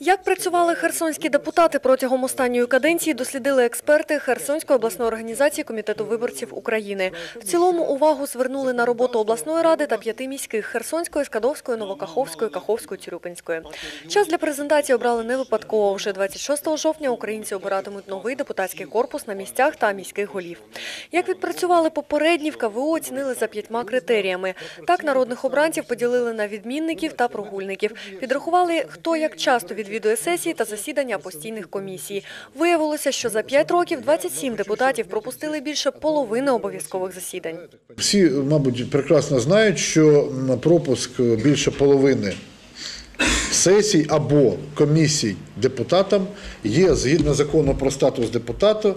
Як працювали херсонські депутати протягом останньої каденції, дослідили експерти Херсонської обласної організації Комітету виборців України. В цілому увагу звернули на роботу обласної ради та п'яти міських – Херсонської, Скадовської, Новокаховської, Каховської, Тюрюпинської. Час для презентації обрали не випадково. Вже 26 жовтня українці обиратимуть новий депутатський корпус на місцях та міських голів. Як відпрацювали попередні, в КВУ оцінили за п'ятьма критеріями. Так, народних обранців поділили на відмінників та прогульників. Підрахували, хто як часто відвідує сесії та засідання постійних комісій. Виявилося, що за 5 років 27 депутатів пропустили більше половини обов'язкових засідань. Всі, мабуть, прекрасно знають, що пропуск більше половини сесій або комісій депутатам є згідно закону про статус депутата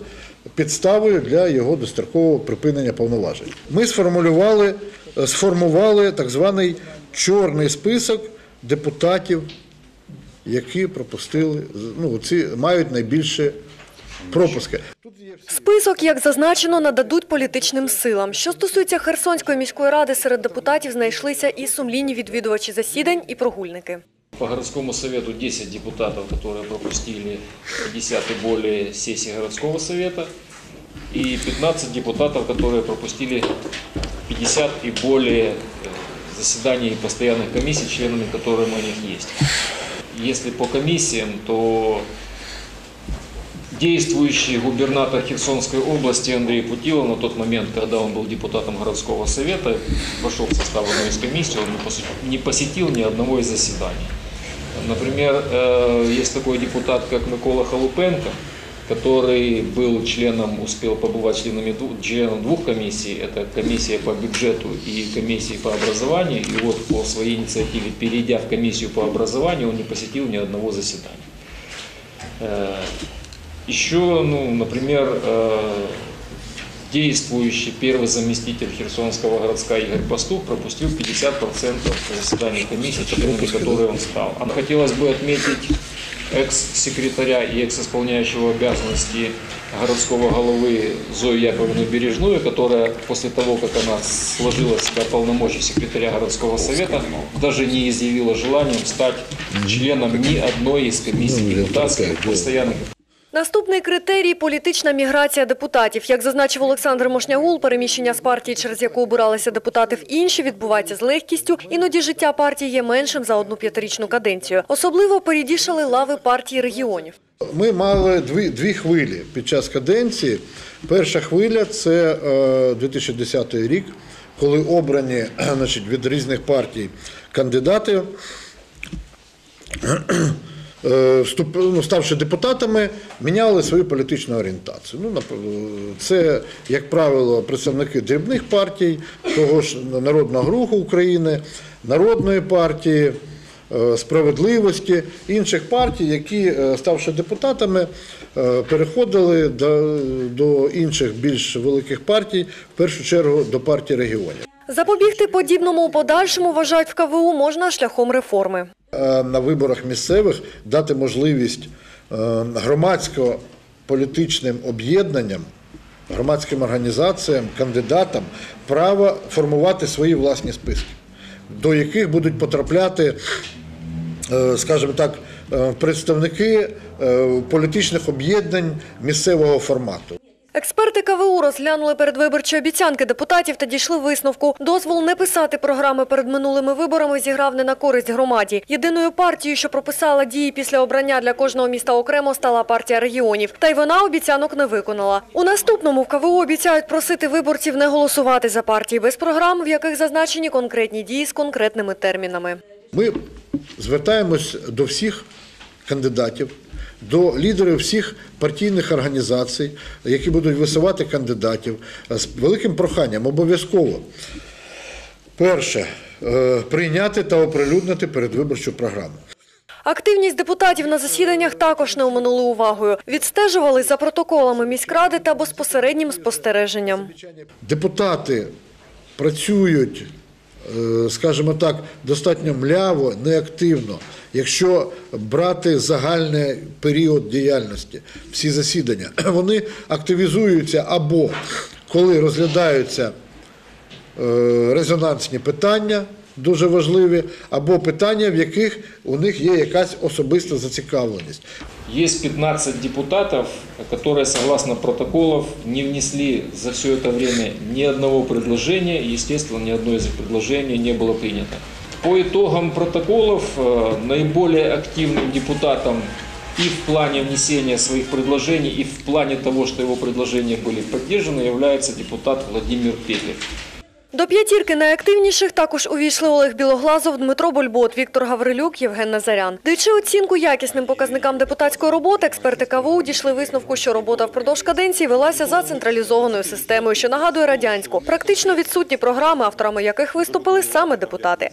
підставою для його дострокового припинення повноважень. Ми сформулювали, сформували так званий чорний список депутатів, які пропустили, ну, ці мають найбільше пропуски. Список, як зазначено, нададуть політичним силам. Що стосується Херсонської міської ради, серед депутатів знайшлися і сумлінні відвідувачі засідань, і прогульники. По городскому совету 10 депутатов, которые пропустили 50 и более сессий городского совета, и 15 депутатов, которые пропустили 50 и более э, заседаний постоянных комиссий, членами которых у них есть. Если по комиссиям, то действующий губернатор Херсонской области Андрей Путилов на тот момент, когда он был депутатом городского совета, вошел в состав одной из комиссий, он не посетил- ни одного из заседаний. Например, э, есть такой депутат, как Микола Халупенко, который был членом, успел побывать членами, членом двух комиссий, это комиссия по бюджету и комиссия по образованию, и вот по своей инициативе, перейдя в комиссию по образованию, он не посетил ни одного заседания. Э, Еще, ну, например, э, действующий первый заместитель Херсонского городка Игорь Пастух пропустил 50% заседаний комиссии, членами он стал. А хотелось бы отметить экс-секретаря и экс-исполняющего обязанности городского головы Зою Яковлевну Бережную, которая после того, как она сложила в себя полномочия секретаря городского совета, даже не изъявила желанием стать членом ни одной из комиссий Ну, депутатских, опять, да. постоянных Наступний критерій – політична міграція депутатів. Як зазначив Олександр Мошнягул, переміщення з партії, через яку обиралися депутати в інші, відбувається з легкістю. Іноді життя партії є меншим за одну п'ятирічну каденцію. Особливо передішали лави партії регіонів. Ми мали дві, дві хвилі під час каденції. Перша хвиля це е, 2010 рік, коли обрані значить, від різних партій кандидати, е, ну, ставши депутатами, міняли свою політичну орієнтацію. Ну, це, як правило, представники дрібних партій, того ж Народного руху України, Народної партії. е, Справедливості інших партій, які, е, ставши депутатами, е, переходили до, до інших більш великих партій, в першу чергу до партії регіонів. Запобігти подібному у подальшому, вважають в КВУ, можна шляхом реформи. Е, на виборах місцевих дати можливість е, громадсько-політичним об'єднанням, громадським організаціям, кандидатам право формувати свої власні списки, до яких будуть потрапляти, е, скажімо так, представники політичних об'єднань місцевого формату. Експерти КВУ розглянули передвиборчі обіцянки депутатів та дійшли висновку. Дозвол не писати програми перед минулими виборами зіграв не на користь громаді. Єдиною партією, що прописала дії після обрання для кожного міста окремо, стала партія регіонів. Та й вона обіцянок не виконала. У наступному в КВУ обіцяють просити виборців не голосувати за партії без програм, в яких зазначені конкретні дії з конкретними термінами. Ми звертаємось до всіх кандидатів, до лідерів всіх партійних організацій, які будуть висувати кандидатів, з великим проханням обов'язково. Перше, е, прийняти та оприлюднити передвиборчу програму. Активність депутатів на засіданнях також не оминули увагою. Відстежували за протоколами міськради та безпосереднім спостереженням. Депутати працюють, е, скажімо так, достатньо мляво, неактивно. Якщо брати загальний період діяльності, всі засідання, вони активізуються або коли розглядаються е, резонансні питання, дуже важливі, або питання, в яких у них є якась особиста зацікавленість. Есть 15 депутатов, которые, согласно протоколов, не внесли за все это время ни одного предложения, и, естественно, ни одно из их предложений не было принято. По итогам протоколов э, наиболее активным депутатом и в плане внесения своих предложений, и в плане того, что его предложения были поддержаны, является депутат Владимир Петлев. До п'ятірки найактивніших також увійшли Олег Білоглазов, Дмитро Больбот, Віктор Гаврилюк, Євген Назарян. Даючи оцінку якісним показникам депутатської роботи, експерти КВУ дійшли висновку, що робота впродовж каденції велася за централізованою системою, що нагадує радянську. Практично відсутні програми, авторами яких виступили саме депутати.